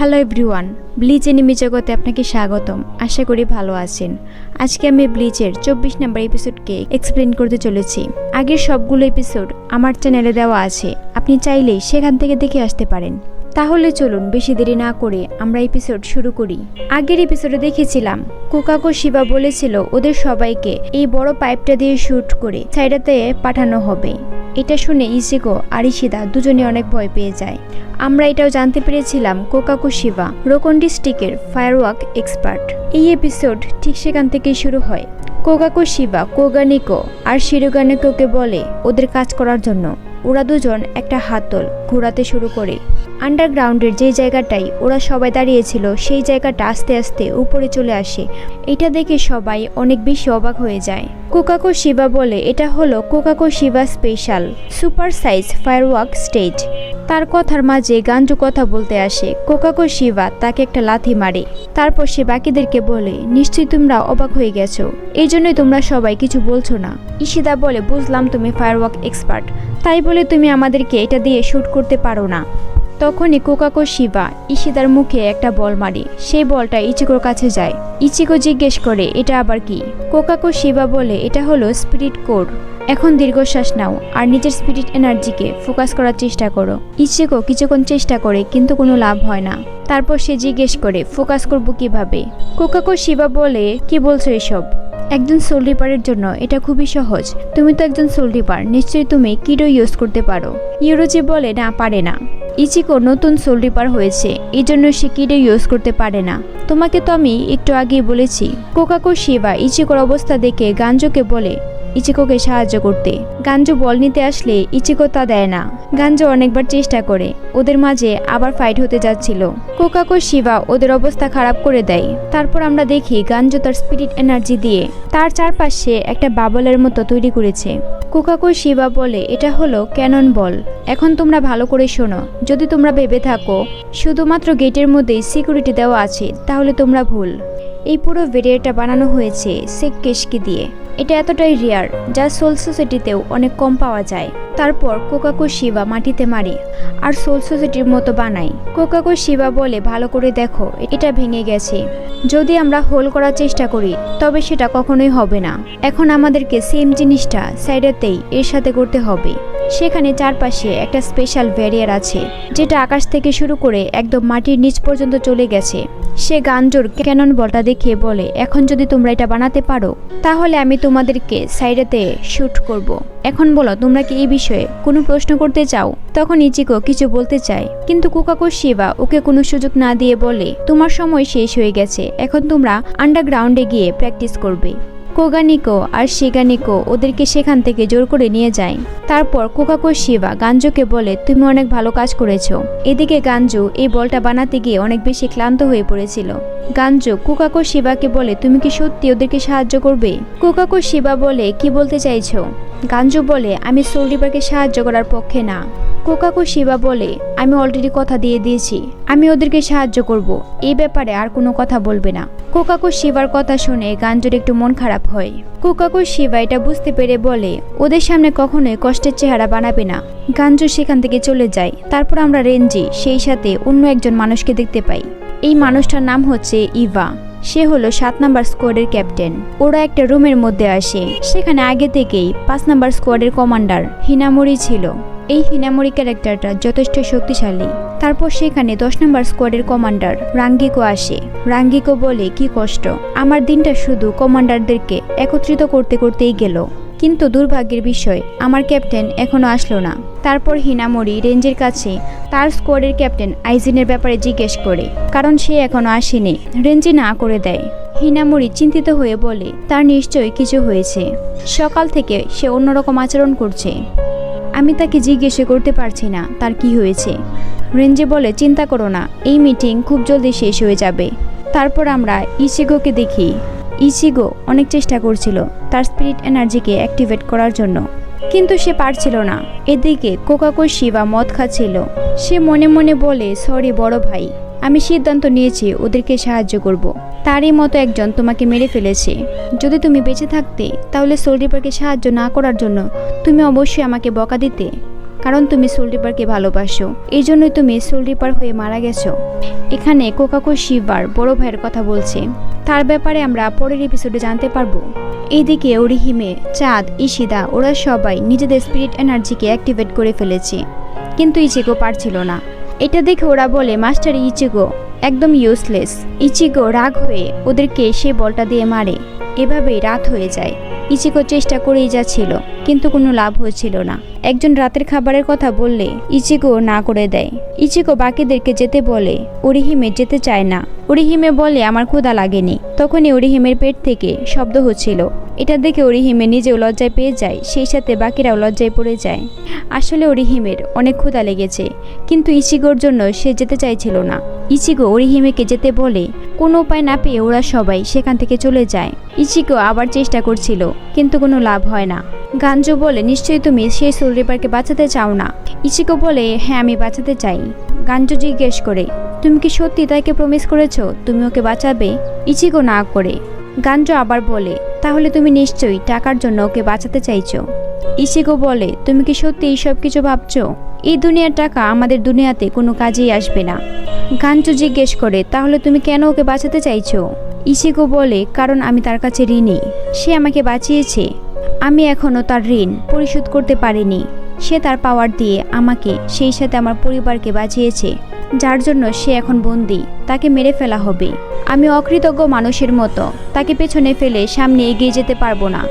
Hello everyone bleach enemy জগতে আপনাকে স্বাগতম। আশা করি ভালো আছেন। আজকে আমি ব্লিচের চব্বিশ নাম্বার এপিসোডকে এক্সপ্লেন করতে চলেছি। আগের সবগুলো এপিসোড আমার চ্যানেলে দেওয়া আছে। আপনি চাইলেই সেখান থেকে দেখে আসতে পারেন। তাহলে চলুন বেশি দেরি না করে আমরা এপিসোড শুরু করি। আগের এপিসোডে দেখেছিলাম, কোকাকো শিবা বলেছিল ওদের সবাইকে এই বড় পাইপটা দিয়ে শ্যুট করে সাইডাতে পাঠানো হবে। এটা শুনে ইসিগো আর ইশিদা দুজনে অনেক ভয় পেয়ে যায়। আমরা এটাও জানতে পেরেছিলাম কোকাকো শিবা, রোকন্ডি স্টিকের ফায়ারওয়ার্ক এক্সপার্ট। এই এপিসোড ঠিক সেখান থেকেই শুরু হয়। কোকাকো শিবা, কোগানিকো আর শিরোগানিকোকে বলে ওদের কাজ করার জন্য। ওরা দুজন একটা হাতল ঘোরাতে শুরু করে। আন্ডারগ্রাউন্ডের যে জায়গাটায় ওরা সবাই দাঁড়িয়েছিল, সেই জায়গাটা আস্তে আস্তে উপরে চলে আসে। এটা দেখে সবাই অনেক বেশি অবাক হয়ে যায়। কোকাকো শিবা বলে, এটা হলো কোকাকো Shiba special super size firework stage. তার কথার মাঝে গাঞ্জু কথা বলতে আসে, কোকাকো শিবা তাকে একটা লাথি মারে। তারপর সে বাকিদেরকে বলে, নিশ্চয়ই তোমরা অবাক হয়ে গেছো। এই জন্যই তোমরা সবাই কিছু বলছো না। ইশিদা বলে, বুঝলাম তুমি ফায়ারওয়ার্ক এক্সপার্ট। তাই বলে তুমি আমাদেরকে এটা দিয়ে শ্যুট করতে পারো না। তখনই কোকাকো শিবা ইশিদার মুখে একটা বল মারে। সেই বলটা ইচিকোর কাছে যায়। ইচিকো জিজ্ঞেস করে, এটা আবার কি? কোকাকো শিবা বলে, এটা হলো স্পিরিট কোড এখন দীর্ঘশ্বাস নাও আর নিজের স্পিরিট এনার্জিকে ফোকাস করার চেষ্টা করো। ইচিকো কিছুক্ষণ চেষ্টা করে, কিন্তু কোনো লাভ হয় না। তারপর সে জিজ্ঞেস করে, ফোকাস করব কীভাবে? কোকাকো শিবা বলে, কি বলছো এসব? একজন সোল রিপারের জন্য এটা খুবই সহজ। তুমি তো একজন সোল রিপার নিশ্চয়ই তুমি কিডো ইউজ করতে পারো। ইউরোজি বলে, না, পারে না। ইচিকো নতুন সোল রিপার হয়েছে, এই জন্য সে কিডে ইউজ করতে পারে না। তোমাকে তো আমি একটু আগেই বলেছি, কোকাকো শিবা ইচিকোর অবস্থা দেখে গাঞ্জোকে বলে ইচিকোকে সাহায্য করতে। গাঞ্জু বল নিতে আসলে ইচিকো তা দেয় না। গাঞ্জু অনেকবার চেষ্টা করে, ওদের মাঝে আবার ফাইট হতে যাচ্ছিল। কোকাকো শিবা ওদের অবস্থা খারাপ করে দেয়। তারপর আমরা দেখি গাঞ্জু তার স্পিরিট এনার্জি দিয়ে তার চারপাশে একটা বাবলের মতো তৈরি করেছে। কোকাকো শিবা বলে, এটা হলো ক্যানন বল। এখন তোমরা ভালো করে শোনো। যদি তোমরা ভেবে থাকো, শুধুমাত্র গেটের মধ্যেই সিকিউরিটি দেওয়া আছে, তাহলে তোমরা ভুল। এই পুরো ভেরিয়েটা বানানো হয়েছে সেক কেশকি দিয়ে। এটা এতটাই রেয়ার যা সোল সোসাইটিতেও অনেক কম পাওয়া যায়। তারপর কোকাকো শিবা মাটিতে মারে, আর সোল সোসাইটির মতো বানায় কোকাকো শিবা বলে, ভালো করে দেখো, এটা ভেঙে গেছে। যদি আমরা হোল করার চেষ্টা করি, তবে সেটা কখনোই হবে না। এখন আমাদেরকে সেম জিনিসটা সাইডেতেই এর সাথে করতে হবে। সেখানে চারপাশে একটা স্পেশাল ব্যারিয়ার আছে, যেটা আকাশ থেকে শুরু করে একদম মাটির নিচ পর্যন্ত চলে গেছে। সে গাঞ্জোর ক্যানন বলটা দেখিয়ে বলে, এখন যদি তোমরা এটা বানাতে পারো, তাহলে আমি তোমাদেরকে সাইডেতে শ্যুট করব। এখন বলো, তোমরা কি এই বিষয়ে কোনো প্রশ্ন করতে চাও? তখন ইচিকো কিছু বলতে চায়, কিন্তু কুকাকো শিবা ওকে কোনো সুযোগ না দিয়ে বলে, তোমার সময় শেষ হয়ে গেছে, এখন তোমরা আন্ডারগ্রাউন্ডে গিয়ে প্র্যাকটিস করবে। কোগানিকো আর শিগানিকো ওদেরকে সেখান থেকে জোর করে নিয়ে যায়। তারপর কোকাকো শিবা গাঞ্জুকে বলে, তুমি অনেক ভালো কাজ করেছ। এদিকে গাঞ্জু এই বলটা বানাতে গিয়ে অনেক বেশি ক্লান্ত হয়ে পড়েছিল। গাঞ্জু কোকাকো শিবাকে বলে, তুমি কি সত্যি ওদেরকে সাহায্য করবে? কোকাকো শিবা বলে, কি বলতে চাইছো? গাঞ্জু বলে, আমি সোল সাহায্য করার পক্ষে না। কোকাকো শিবা বলে, আমি অলরেডি কথা দিয়ে দিয়েছি। আমি ওদেরকে সাহায্য করব। এই ব্যাপারে আর কোনো কথা বলবে না। কোকাকো শিবার কথা শুনে গাঞ্জুর একটু মন খারাপ হয়। কোকাকো শিবা এটা বুঝতে পেরে বলে, ওদের সামনে কখনোই কষ্টের চেহারা বানাবে না। গাঞ্জু সেখান থেকে চলে যায়। তারপর আমরা রেঞ্জি সেই সাথে অন্য একজন মানুষকে দেখতে পাই। এই মানুষটার নাম হচ্ছে ইভা। সে হলো সাত নাম্বার স্কোয়াডের ক্যাপ্টেন ওরা একটা রুমের মধ্যে আসে। সেখানে আগে থেকেই পাঁচ নাম্বার স্কোয়াডের কমান্ডার হিনামরি ছিল। এই হিনামরি ক্যারেক্টারটা যথেষ্ট শক্তিশালী। তারপর সেখানে দশ নম্বর স্কোয়াডের কমান্ডার রাঙ্গিকো আসে। রাঙ্গিকো বলে, কি কষ্ট। আমার দিনটা শুধু কমান্ডারদেরকে একত্রিত করতে করতেই গেল। কিন্তু দুর্ভাগ্যের বিষয়, আমার ক্যাপ্টেন এখনও আসলো না। তারপর হিনামরি রেঞ্জের কাছে তার স্কোয়াডের ক্যাপ্টেন আইজিনের ব্যাপারে জিজ্ঞেস করে, কারণ সে এখনও আসেনি। রেঞ্জি না করে দেয়। হিনামরি চিন্তিত হয়ে বলে, তার নিশ্চয়ই কিছু হয়েছে। সকাল থেকে সে অন্যরকম আচরণ করছে। আমি তাকে জিজ্ঞেসে করতে পারছি না, তার কি হয়েছে। রেঞ্জে বলে, চিন্তা করো না, এই মিটিং খুব জলদি শেষ হয়ে যাবে। তারপর আমরা ইসেগোকে দেখি। ইচিগো অনেক চেষ্টা করছিল তার স্পিরিট এনার্জিকে অ্যাক্টিভেট করার জন্য। কিন্তু সে পারছিল না। এদিকে কোকাকো শিবা মদ খাচ্ছিল। সে মনে মনে বলে, সরি বড় ভাই, আমি সিদ্ধান্ত নিয়েছি, ওদেরকে সাহায্য করব। তারই মতো একজন তোমাকে মেরে ফেলেছে। যদি তুমি বেঁচে থাকতে, তাহলে সোলরিপারকে সাহায্য না করার জন্য তুমি অবশ্যই আমাকে বকা দিতে। কারণ তুমি সোল রিপারকে ভালোবাসো। এই জন্যই তুমি সোল রিপার হয়ে মারা গেছো। এখানে কোকাকো শিবার বড় ভাইয়ের কথা বলছে। তার ব্যাপারে আমরা পরের এপিসোডে জানতে পারব। এইদিকে ওরিহিমে, চাঁদ ইশিদা ওরা সবাই নিজেদের স্পিরিট এনার্জিকে অ্যাক্টিভেট করে ফেলেছে। কিন্তু ইচিগো পারছিল না। এটা দেখে ওরা বলে, মাস্টার ইচিগো, একদম ইউজলেস ইচিগো রাগ হয়ে ওদেরকে সে বলটা দিয়ে মারে। এভাবেই রাত হয়ে যায়। ইচিকো চেষ্টা করেই যাচ্ছিল, কিন্তু কোনো লাভ হচ্ছিল না। একজন রাতের খাবারের কথা বললে ইচিকো না করে দেয়। ইচিকো বাকিদেরকে যেতে বলে, ওরিহিমে যেতে চায় না। ওরিহিমে বলে, আমার ক্ষুধা লাগেনি। তখনই ওরিহিমের পেট থেকে শব্দ হচ্ছিল। এটা দেখে ওরিহিমে নিজেও লজ্জায় পেয়ে যায়, সেই সাথে বাকিরাও লজ্জায় পড়ে যায়। আসলে ওরিহিমের অনেক ক্ষুধা লেগেছে, কিন্তু ইচিগোর জন্য সে যেতে চাইছিল না। ইচিগো ওরিহিমেকে যেতে বলে, কোনো উপায় না পেয়ে ওরা সবাই সেখান থেকে চলে যায়। ইচিগো আবার চেষ্টা করছিল, কিন্তু কোনো লাভ হয় না। গাঞ্জু বলে, নিশ্চয়ই তুমি সেই সোল রিপারকে বাঁচাতে চাও না? ইচিকো বলে হ্যাঁ আমি বাঁচাতে চাই। গাঞ্জু জিজ্ঞেস করে, তুমি কি সত্যি তাকে প্রমিস করেছ? তুমি ওকে বাঁচাবে? ইচিকো না করে। গাঞ্জু আবার বলে, তাহলে তুমি নিশ্চয়ই টাকার জন্য ওকে বাঁচাতে চাইছো। ইচিকো বলে, তুমি কি সত্যি এইসব কিছু ভাবছ? এই দুনিয়ার টাকা আমাদের দুনিয়াতে কোনো কাজেই আসবে না। গাঞ্জু জিজ্ঞেস করে, তাহলে তুমি কেন ওকে বাঁচাতে চাইছো? ইচিকো বলে, কারণ আমি তার কাছে ঋণী। সে আমাকে বাঁচিয়েছে। আমি এখনও তার ঋণ পরিশোধ করতে পারিনি। সে তার পাওয়ার দিয়ে আমাকে সেই সাথে আমার পরিবারকে বাঁচিয়েছে, যার জন্য সে এখন বন্দি। তাকে মেরে ফেলা হবে। আমি অকৃতজ্ঞ মানুষের মতো, তাকে পেছনে ফেলে সামনে এগিয়ে যেতে পারব না।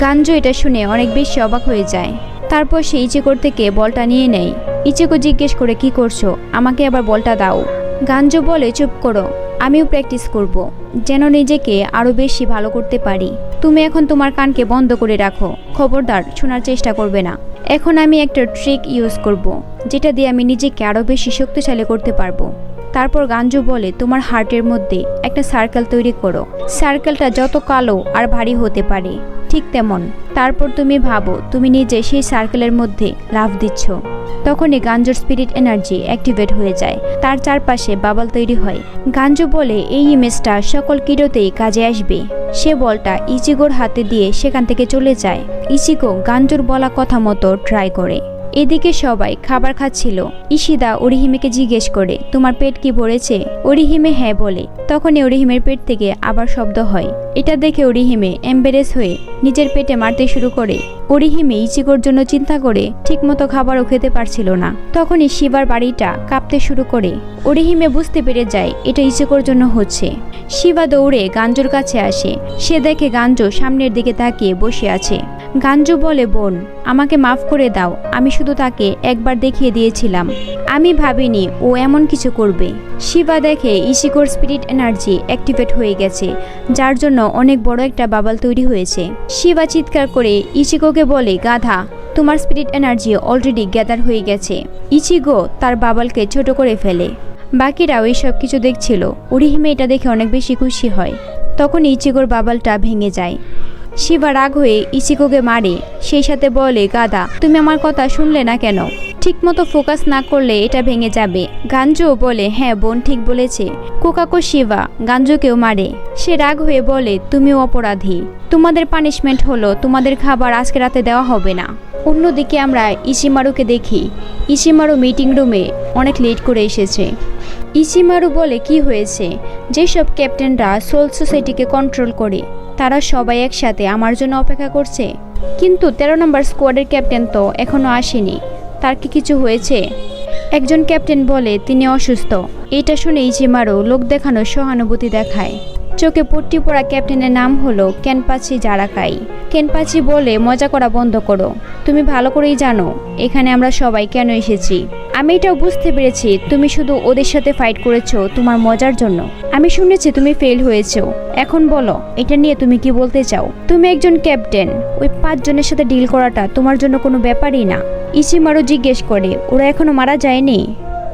গাঞ্জু এটা শুনে অনেক বেশি অবাক হয়ে যায়। তারপর সে ইচিকোর থেকে বলটা নিয়ে নেয়। ইচিকো জিজ্ঞেস করে, কি করছ? আমাকে আবার বলটা দাও। গাঞ্জু বলে, চুপ করো, আমিও প্র্যাকটিস করব। যেন নিজেকে আরও বেশি ভালো করতে পারি। তুমি এখন তোমার কানকে বন্ধ করে রাখো। খবরদার, শোনার চেষ্টা করবে না। এখন আমি একটা ট্রিক ইউজ করব। যেটা দিয়ে আমি নিজেকে আরও বেশি শক্তিশালী করতে পারব তারপর গাঞ্জু বলে, তোমার হার্টের মধ্যে একটা সার্কেল তৈরি করো সার্কেলটা যত কালো আর ভারী হতে পারে ঠিক তেমন। তারপর তুমি ভাবো, তুমি নিজে সেই সার্কেলের মধ্যে লাভ দিচ্ছ। তখনই গাঞ্জোর স্পিরিট এনার্জি অ্যাক্টিভেট হয়ে যায়। তার চারপাশে বাবল তৈরি হয়। গাঞ্জু বলে, এই ইমেজটা সকল কিরোতেই কাজে আসবে। সে বলটা ইচিগোর হাতে দিয়ে সেখান থেকে চলে যায়। ইচিগো গাঞ্জুর বলা কথা মতো ট্রাই করে। এদিকে সবাই খাবার খাচ্ছিল। ইশিদা অরিহিমেকে জিজ্ঞেস করে, তোমার পেট কি ভরেছে? অরিহিমে হ্যাঁ বলে। তখনই অরিহিমের পেট থেকে আবার শব্দ হয়। এটা দেখে অরিহিমে এম্বারেস হয়ে নিজের পেটে মারতে শুরু করে। অরিহিমে ইচিকোর জন্য চিন্তা করে ঠিকমতো খাবারও খেতে পারছিল না। তখনই শিবার বাড়িটা কাঁপতে শুরু করে। অরিহিমে বুঝতে পেরে যায় এটা ইচিকোর জন্য হচ্ছে। শিবা দৌড়ে গাঞ্জুর কাছে আসে। সে দেখে গাঞ্জু সামনের দিকে তাকিয়ে বসে আছে। গাঞ্জু বলে, বোন, আমাকে মাফ করে দাও। আমি শুধু তাকে একবার দেখিয়ে দিয়েছিলাম। আমি ভাবিনি ও এমন কিছু করবে। শিবা দেখে ইশিকোর স্পিরিট এনার্জি অ্যাক্টিভেট হয়ে গেছে, যার জন্য অনেক বড় একটা বাবাল তৈরি হয়েছে। শিবা চিৎকার করে ইচিকোকে বলে গাধা। তোমার স্পিরিট এনার্জি অলরেডি গ্যাদার হয়ে গেছে। ইচিগো তার বাবলকে ছোট করে ফেলে। বাকিরাও সব কিছু দেখছিল। উরিহিমে এটা দেখে অনেক বেশি খুশি হয়। তখন ইচিগোর বাবালটা ভেঙে যায়। শিবা রাগ হয়ে ইচিকোকে মারে, সেই সাথে বলে গাদা তুমি আমার কথা শুনলে না কেন? ঠিকমতো ফোকাস না করলে এটা ভেঙে যাবে। গাঞ্জুও বলে হ্যাঁ বোন ঠিক বলেছে। কোকাকো শিবা গাঞ্জুকেও মারে। সে রাগ হয়ে বলে, তুমিও অপরাধী। তোমাদের পানিশমেন্ট হলো, তোমাদের খাবার আজকে রাতে দেওয়া হবে না। অন্যদিকে আমরা ইসিমারুকে দেখি। ইসিমারু মিটিং রুমে অনেক লেট করে এসেছে। ইসিমারু বলে, কি হয়েছে? যেসব ক্যাপ্টেনরা সোল সোসাইটিকে কন্ট্রোল করে, তারা সবাই একসাথে আমার জন্য অপেক্ষা করছে। কিন্তু তেরো নম্বর স্কোয়াডের ক্যাপ্টেন তো এখনও আসেনি। তার কি কিছু হয়েছে? একজন ক্যাপ্টেন বলে, তিনি অসুস্থ। এটা শুনে ইচিমারু লোক দেখানোর সহানুভূতি দেখায়। চোখে পট্টি পড়া ক্যাপ্টেনের নাম হলো কেনপাচি জারাকাই। কেনপাচি বলে মজা করা বন্ধ করো। তুমি ভালো করেই জানো, এখানে আমরা সবাই কেন এসেছি। আমি এটাও বুঝতে পেরেছি, তুমি শুধু ওদের সাথে ফাইট করেছ তোমার মজার জন্য। আমি শুনেছি তুমি ফেল হয়েছো। এখন বলো, এটা নিয়ে তুমি কি বলতে চাও? তুমি একজন ক্যাপ্টেন, ওই পাঁচজনের সাথে ডিল করাটা তোমার জন্য কোনো ব্যাপারই না। ইচিমারও জিজ্ঞেস করে, ওরা এখনও মারা যায়নি?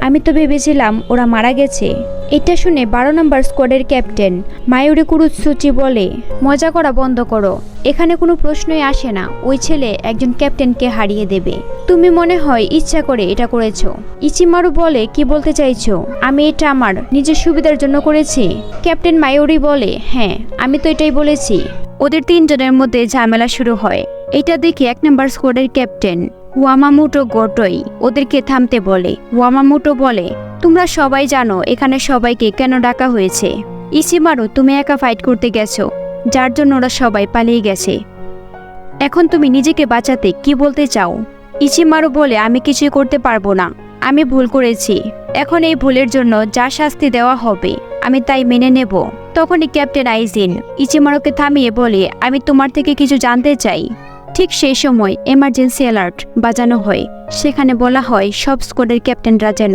আমি তো ভেবেছিলাম ওরা মারা গেছে। এটা শুনে বারো নম্বর স্কোয়াডের ক্যাপ্টেন মায়ুরি কুরুৎসুচি বলে, মজা করা বন্ধ করো। এখানে কোনো প্রশ্নই আসে না। ওই ছেলে একজন ক্যাপ্টেনকে হারিয়ে দেবে। তুমি মনে হয় ইচ্ছা করে এটা করেছ। ইচিমারু বলে, কি বলতে চাইছো? আমি এটা আমার নিজের সুবিধার জন্য করেছি। ক্যাপ্টেন মায়ুরি বলে হ্যাঁ আমি তো এটাই বলেছি। ওদের তিনজনের মধ্যে ঝামেলা শুরু হয়। এটা দেখে এক নম্বর স্কোয়াডের ক্যাপ্টেন ওয়ামামোটো গোটোই ওদেরকে থামতে বলে। ওয়ামামুটো বলে, তোমরা সবাই জানো এখানে সবাইকে কেন ডাকা হয়েছে। ইসিমারু, তুমি একা ফাইট করতে গেছো, যার জন্য ওরা সবাই পালিয়ে গেছে। এখন তুমি নিজেকে বাঁচাতে কি বলতে চাও? ইচিমারু বলে, আমি কিছুই করতে পারব না। আমি ভুল করেছি। এখন এই ভুলের জন্য যা শাস্তি দেওয়া হবে, আমি তাই মেনে নেব। তখনই ক্যাপ্টেন আইজিন ইচিমারুকে থামিয়ে বলে, আমি তোমার থেকে কিছু জানতে চাই। ঠিক সেই সময় এমার্জেন্সি অ্যালার্ট বাজানো হয়। সেখানে বলা হয়, সব স্কোয়াডের ক্যাপ্টেনরা যেন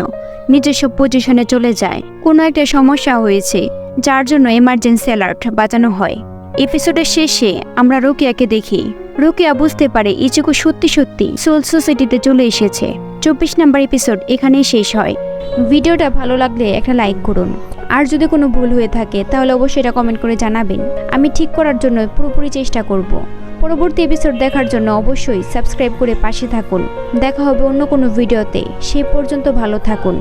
নিজস্ব পজিশনে চলে যায়। কোনো একটা সমস্যা হয়েছে, যার জন্য এমার্জেন্সি অ্যালার্ট বাজানো হয়। এপিসোডের শেষে আমরা রোকিয়াকে দেখি। রোকিয়া বুঝতে পারে ইচুকু সত্যি সত্যি সোল সোসাইটিতে চলে এসেছে। চব্বিশ নাম্বার এপিসোড এখানেই শেষ হয়। ভিডিওটা ভালো লাগলে একটা লাইক করুন। আর যদি কোনো ভুল হয়ে থাকে, তাহলে অবশ্যই এটা কমেন্ট করে জানাবেন। আমি ঠিক করার জন্য পুরোপুরি চেষ্টা করব। পরবর্তী এপিসোড দেখার জন্য অবশ্যই সাবস্ক্রাইব করে পাশে থাকুন। দেখা হবে অন্য কোনো ভিডিওতে সেই পর্যন্ত ভালো থাকুন।